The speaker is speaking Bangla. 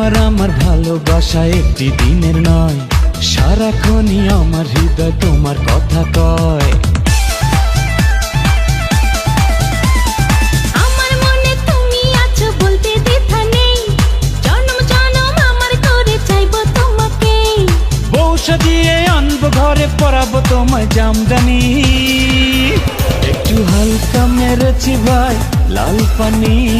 তোমার আমার ভালোবাসা একটি দিনের নয়। সারাক্ষণই আমার হৃদয় তোমার কথা কয়। আনব ঘরে পরাবো তোমায় জামদানি। একটু হালকা মেরেছি ভাই লাল পানি।